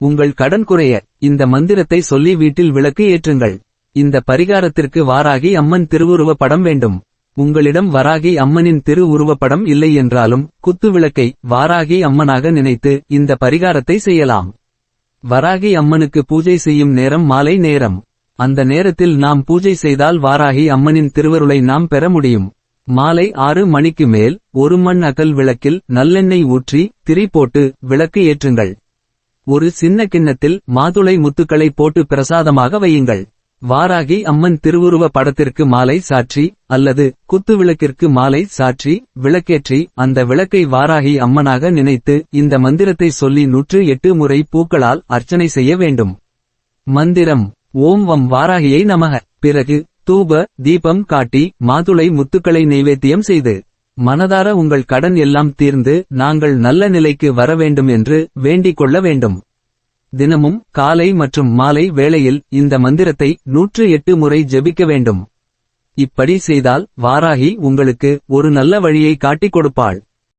உங்கள் கடன் குறைய இந்த மந்திரத்தை சொல்லி வீட்டில் விளக்கு ஏற்றுங்கள். இந்த பரிகாரத்திற்கு வாராகி அம்மன் திருவுருவ படம் வேண்டும். உங்களிடம் வராகி அம்மனின் திரு உருவப்படம் இல்லை என்றாலும் குத்து விளக்கை வாராகி அம்மனாக நினைத்து இந்த பரிகாரத்தை செய்யலாம். வராகி அம்மனுக்கு பூஜை செய்யும் நேரம் மாலை நேரம். அந்த நேரத்தில் நாம் பூஜை செய்தால் வாராகி அம்மனின் திருவருளை நாம் பெற முடியும். மாலை ஆறு மணிக்கு மேல் ஒரு மண் அகல் விளக்கில் நல்லெண்ணெய் ஊற்றி திரி போட்டு விளக்கு ஏற்றுங்கள். ஒரு சின்ன கிண்ணத்தில் மாதுளை முத்துக்களை போட்டு பிரசாதமாக வையுங்கள். வாராகி அம்மன் திருவுருவ படத்திற்கு மாலை சாற்றி அல்லது குத்து விளக்கிற்கு மாலை சாற்றி விளக்கேற்றி அந்த விளக்கை வாராகி அம்மனாக நினைத்து இந்த மந்திரத்தை சொல்லி நூற்று எட்டு முறை பூக்களால் அர்ச்சனை செய்ய வேண்டும். மந்திரம் ஓம் வம் வாராகியை நமக. பிறகு தூப தீபம் காட்டி மாதுளை முத்துக்களை நைவேத்தியம் செய்து மனதார உங்கள் கடன் எல்லாம் தீர்ந்து நாங்கள் நல்ல நிலைக்கு வர வேண்டும் என்று வேண்டிக் கொள்ள வேண்டும். தினமும் காலை மற்றும் மாலை வேளையில் இந்த மந்திரத்தை நூற்று எட்டு முறை ஜெபிக்க வேண்டும். இப்படி செய்தால் வாராகி உங்களுக்கு ஒரு நல்ல வழியை காட்டிக் கொடுப்பாள்.